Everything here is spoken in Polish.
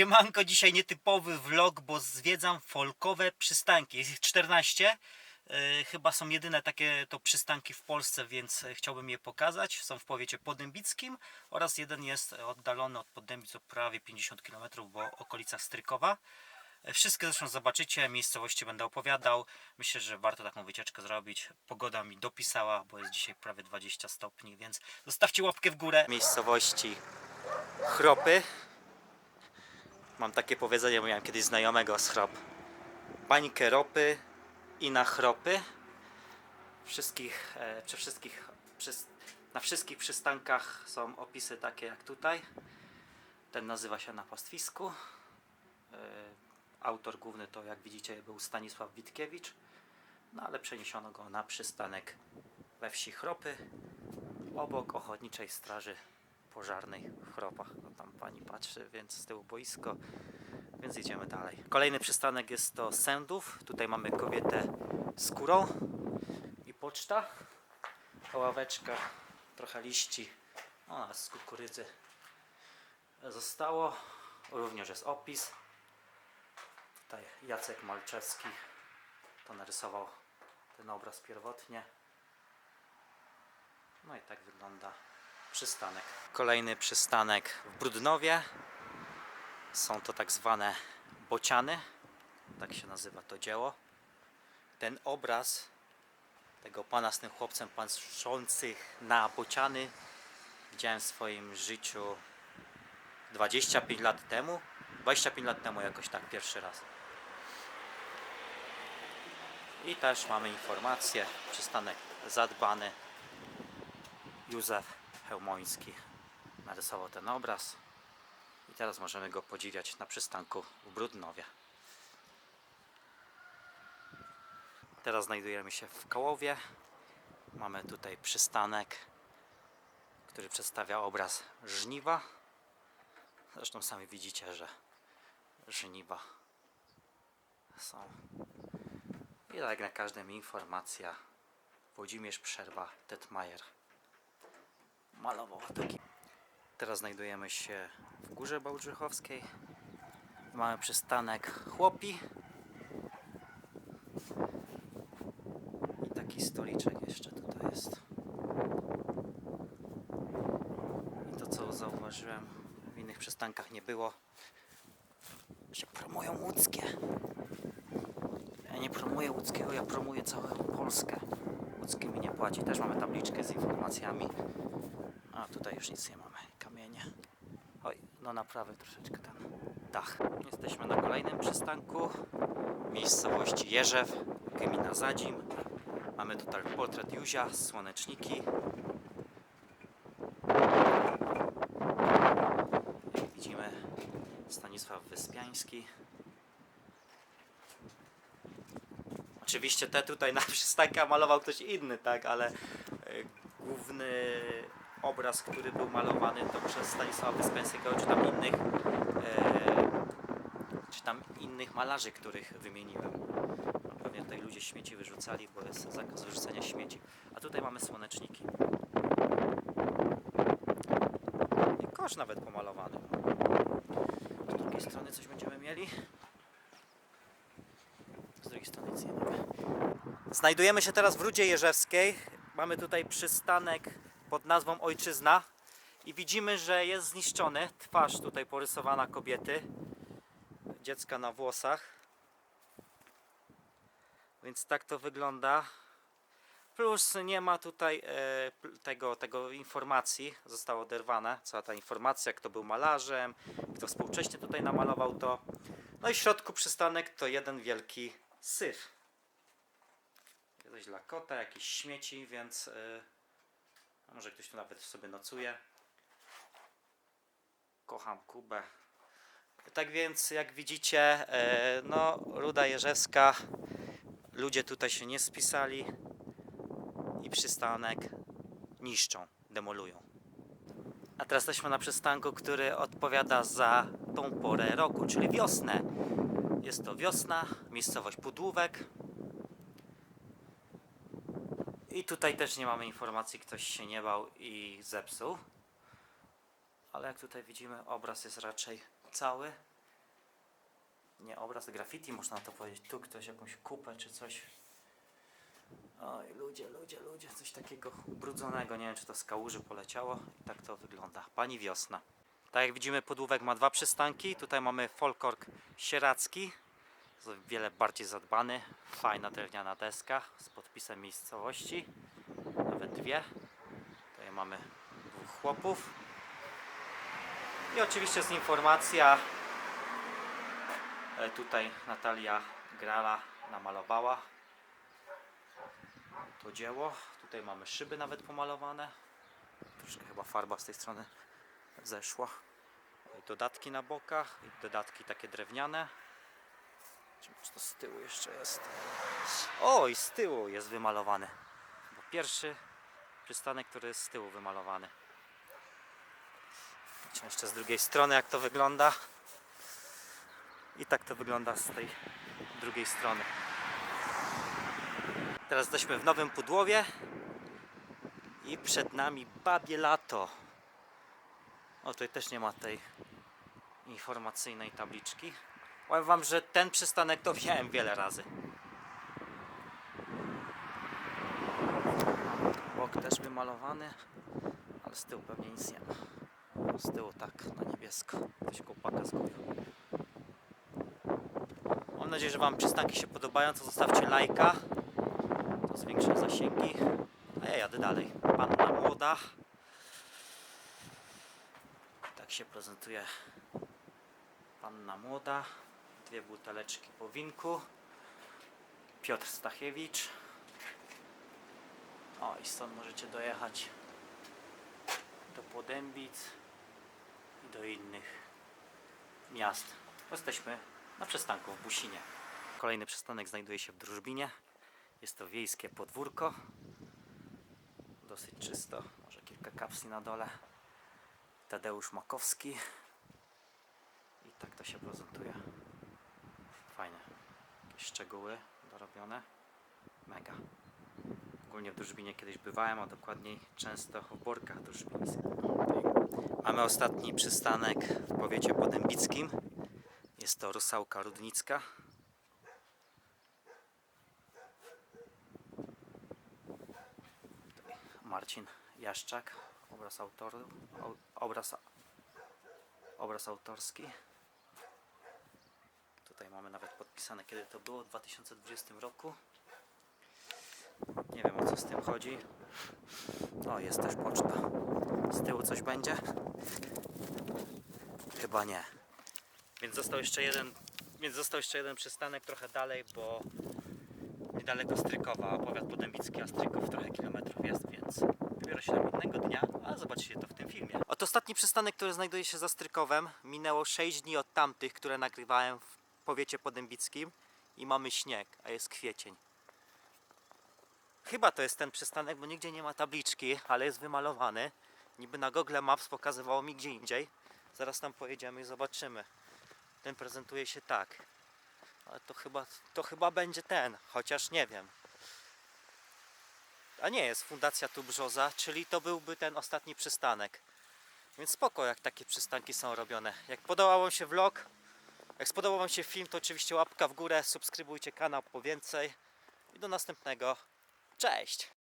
Siemanko, dzisiaj nietypowy vlog, bo zwiedzam folkowe przystanki. Jest ich 14. Yy, chyba są jedyne takie to przystanki w Polsce, więc e, chciałbym je pokazać. Są w powiecie podębickim oraz jeden jest oddalony od Podębic o prawie 50 km, bo w okolicach Strykowa. E, Wszystkie zresztą zobaczycie, miejscowości będę opowiadał. Myślę, że warto taką wycieczkę zrobić. Pogoda mi dopisała, bo jest dzisiaj prawie 20 stopni, więc zostawcie łapkę w górę. Miejscowości Chropy. Mam takie powiedzenie, bo miałem kiedyś znajomego z Chrop. Bańkę ropy i na chropy. Wszystkich, e, przy wszystkich, przys- na wszystkich przystankach są opisy takie jak tutaj. Ten nazywa się na pastwisku. E, autor główny to jak widzicie był Stanisław Witkiewicz. No ale przeniesiono go na przystanek we wsi Chropy obok Ochotniczej Straży Pożarnej w Chropach. No tam pani patrzy, więc z tyłu boisko, więc idziemy dalej. Kolejny przystanek jest to Sędów. Tutaj mamy kobietę z kurą i poczta. Ławeczka, trochę liści, o, z kukurydzy zostało. Również jest opis. Tutaj Jacek Malczewski to narysował ten obraz pierwotnie. No i tak wygląda przystanek. Kolejny przystanek w Brudnowie. Są to tak zwane bociany. Tak się nazywa to dzieło. Ten obraz tego pana z tym chłopcem patrzących na bociany widziałem w swoim życiu 25 lat temu. 25 lat temu jakoś tak pierwszy raz. I też mamy informację. Przystanek zadbany. Józef Chełmoński narysował ten obraz i teraz możemy go podziwiać na przystanku w Brudnowie. Teraz znajdujemy się w Kołowie. Mamy tutaj przystanek, który przedstawia obraz żniwa. Zresztą sami widzicie, że żniwa są. I tak jak na każdym informacja Włodzimierz Przerwa Tetmajer malował taki. Teraz znajdujemy się w Górze Bałdrzychowskiej. Mamy przystanek Chłopi. I taki stoliczek jeszcze tutaj jest. I to co zauważyłem, w innych przystankach nie było, że promują łódzkie. Ja nie promuję łódzkiego, ja promuję całą Polskę. Łódzki mi nie płaci. Też mamy tabliczkę z informacjami. A tutaj już nic nie mamy. Kamienie. Oj, no naprawy troszeczkę ten dach. Jesteśmy na kolejnym przystanku. Miejscowości Jerzew, gmina Zadzim. Mamy tutaj portret Józia, słoneczniki. Jak widzimy Stanisław Wyspiański. Oczywiście te tutaj na przystankach malował ktoś inny, tak, ale e, główny obraz, który był malowany to przez Stanisława Wyspiańskiego, czy tam innych e, czy tam innych malarzy, których wymieniłem. No, pewnie tutaj ludzie śmieci wyrzucali, bo jest zakaz wyrzucania śmieci. A tutaj mamy słoneczniki. I kosz nawet pomalowany. Z drugiej strony coś będziemy mieli. Z drugiej strony nic nie. Znajdujemy się teraz w Rudzie Jerzewskiej. Mamy tutaj przystanek pod nazwą Ojczyzna i widzimy, że jest zniszczony. Twarz tutaj porysowana kobiety, dziecka na włosach. Więc tak to wygląda. Plus nie ma tutaj e, tego, tego informacji, zostało oderwane. Cała ta informacja, kto był malarzem, kto współcześnie tutaj namalował to. No i w środku przystanek to jeden wielki syf. Coś dla kota, jakieś śmieci, więc y, a może ktoś tu nawet sobie nocuje. Kocham Kubę. Tak więc, jak widzicie, e, no, Ruda Jerzewska, ludzie tutaj się nie spisali i przystanek niszczą, demolują. A teraz jesteśmy na przystanku, który odpowiada za tą porę roku, czyli wiosnę. Jest to wiosna, miejscowość Pudłówek. I tutaj też nie mamy informacji, ktoś się nie bał i zepsuł. Ale jak tutaj widzimy, obraz jest raczej cały. nie obraz, graffiti można to powiedzieć. Tu ktoś jakąś kupę czy coś. Oj, ludzie, ludzie, ludzie, coś takiego ubrudzonego. Nie wiem, czy to z kałuży poleciało. I tak to wygląda. Pani Wiosna. Tak jak widzimy, podłówek ma dwa przystanki. Tutaj mamy folkork sieracki. Wiele bardziej zadbany. Fajna drewniana deska z podpisem miejscowości. Nawet dwie. Tutaj mamy dwóch chłopów. I oczywiście jest informacja. e, Tutaj Natalia Grala namalowała to dzieło. Tutaj mamy szyby nawet pomalowane. Troszkę chyba farba z tej strony zeszła. Dodatki na bokach i dodatki takie drewniane. Czy to z tyłu jeszcze jest? O, i z tyłu jest wymalowany. Bo pierwszy przystanek, który jest z tyłu wymalowany. Zobaczmy jeszcze z drugiej strony jak to wygląda. I tak to wygląda z tej drugiej strony. Teraz jesteśmy w Nowym Pudłowie i przed nami babie lato. O, tutaj też nie ma tej informacyjnej tabliczki. Powiem wam, że ten przystanek to wziąłem wiele razy. Bok też wymalowany, ale z tyłu pewnie nic nie ma. Z tyłu tak, na niebiesko. Ktoś chłopaka zgubił. Mam nadzieję, że wam przystanki się podobają, to zostawcie lajka. To zwiększy zasięgi. A ja jadę dalej. Panna młoda. Tak się prezentuje panna młoda. Dwie buteleczki po winku. Piotr Stachiewicz. O i stąd możecie dojechać do Podębic i do innych miast. Jesteśmy na przystanku w Businie. Kolejny przystanek znajduje się w Drużbinie. Jest to wiejskie podwórko. Dosyć czysto. Może kilka kapsli na dole. Tadeusz Makowski. I tak to się prezentuje. Szczegóły dorobione. Mega. Ogólnie w Drużbinie kiedyś bywałem, a dokładniej często w Borkach Drużbińskich. Mamy ostatni przystanek w powiecie podębickim. Jest to Rusałka Rudnicka. Marcin Jaszczak, obraz obraz, obraz autorski. Nawet podpisane kiedy to było, w 2020 roku. Nie wiem o co z tym chodzi. O, jest też poczta. Z tyłu coś będzie? Chyba nie. Więc został jeszcze jeden, więc został jeszcze jeden przystanek trochę dalej, bo niedaleko Strykowa, powiat podębicki, a Stryków trochę kilometrów jest, więc dopiero się tam innego dnia, a zobaczycie to w tym filmie. Oto ostatni przystanek, który znajduje się za Strykowem. Minęło 6 dni od tamtych, które nagrywałem w powiecie podębickim i mamy śnieg, a jest kwiecień. Chyba to jest ten przystanek, bo nigdzie nie ma tabliczki, ale jest wymalowany. Niby na Google Maps pokazywało mi gdzie indziej. Zaraz tam pojedziemy i zobaczymy. Ten prezentuje się tak. Ale to chyba, to chyba będzie ten, chociaż nie wiem. A nie jest Fundacja Tu Brzoza, czyli to byłby ten ostatni przystanek. Więc spoko, jak takie przystanki są robione. Jak podobał się vlog, jak spodobał Wam się film, to oczywiście łapka w górę, subskrybujcie kanał po więcej. I do następnego. Cześć!